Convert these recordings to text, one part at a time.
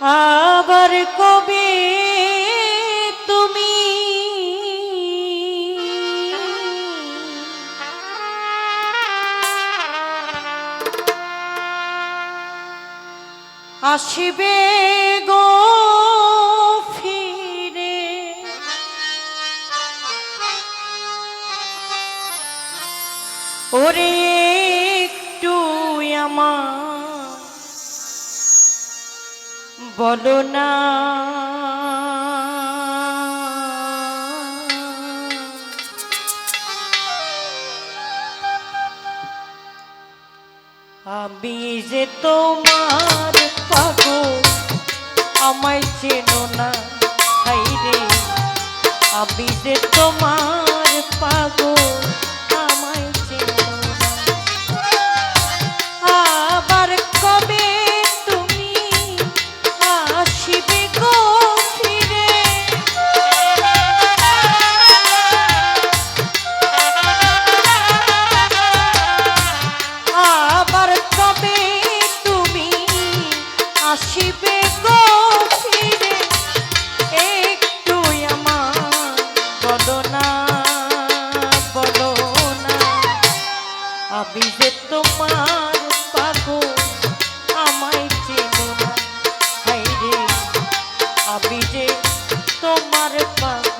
আবার কবে তুমি? আসিবে বলো না। আমি যে তোমার পাগো আমায় চেনো না আমি যে তোমার পাগো যে তোমার পাগল আমায় চেনো না। হাই রে আমি যে তোমার পাগল।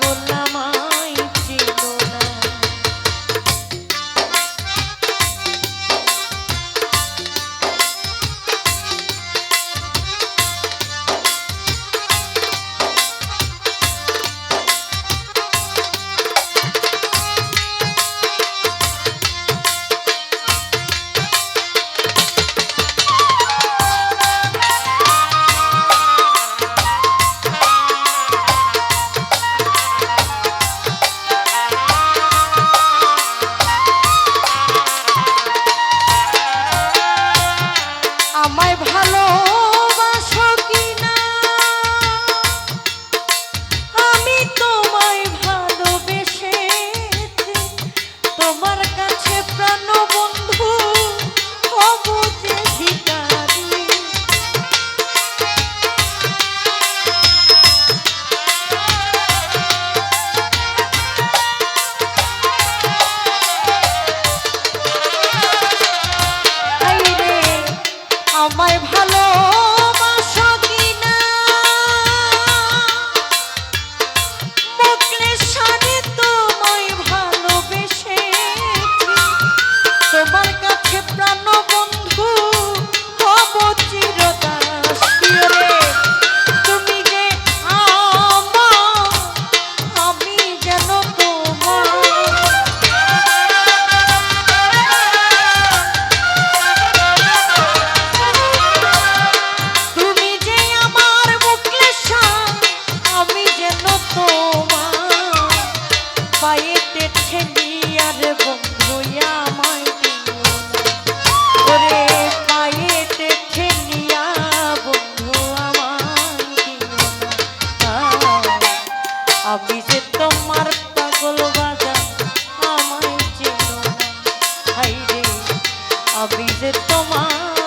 ব্রিজে তোমার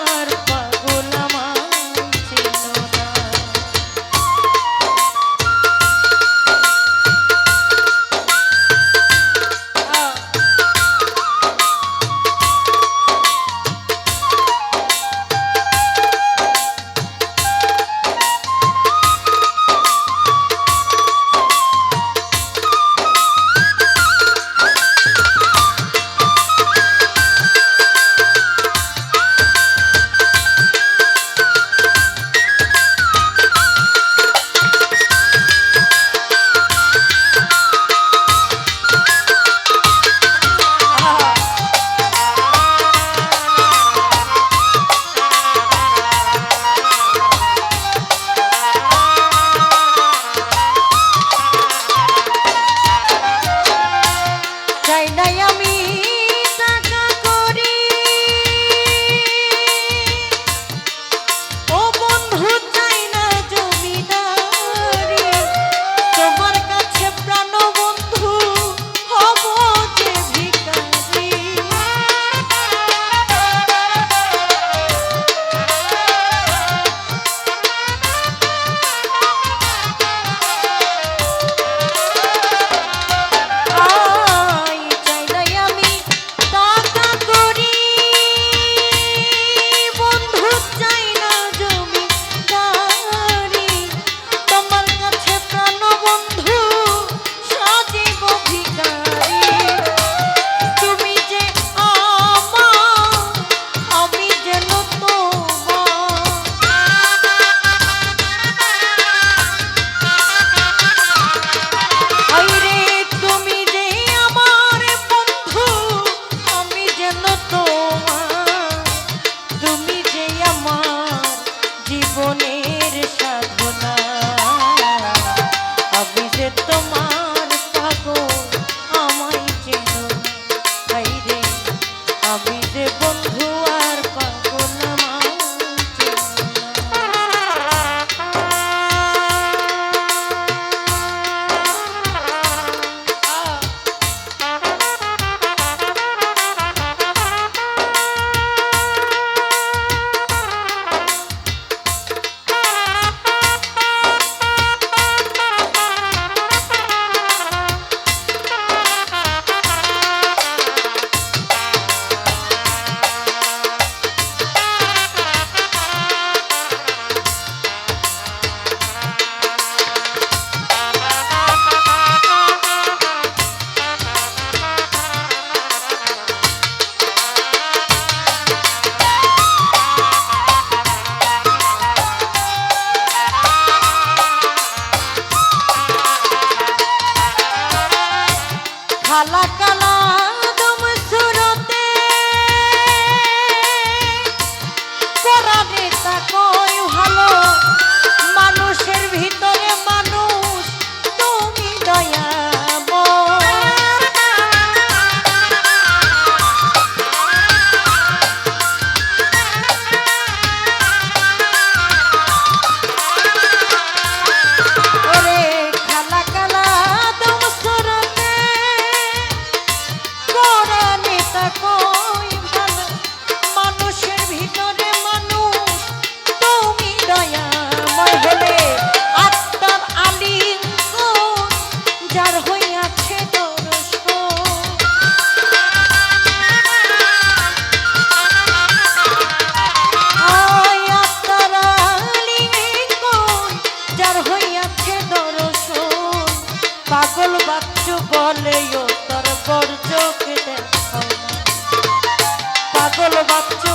খালা কালা বাচ্চু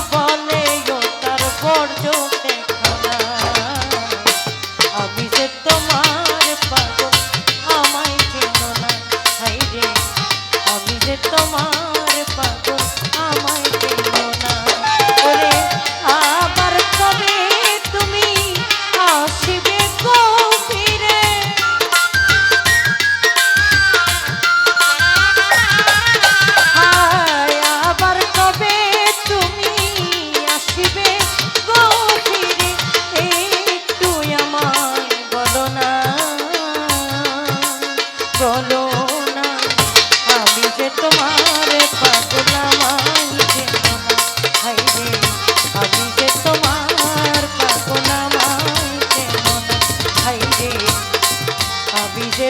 আমি যে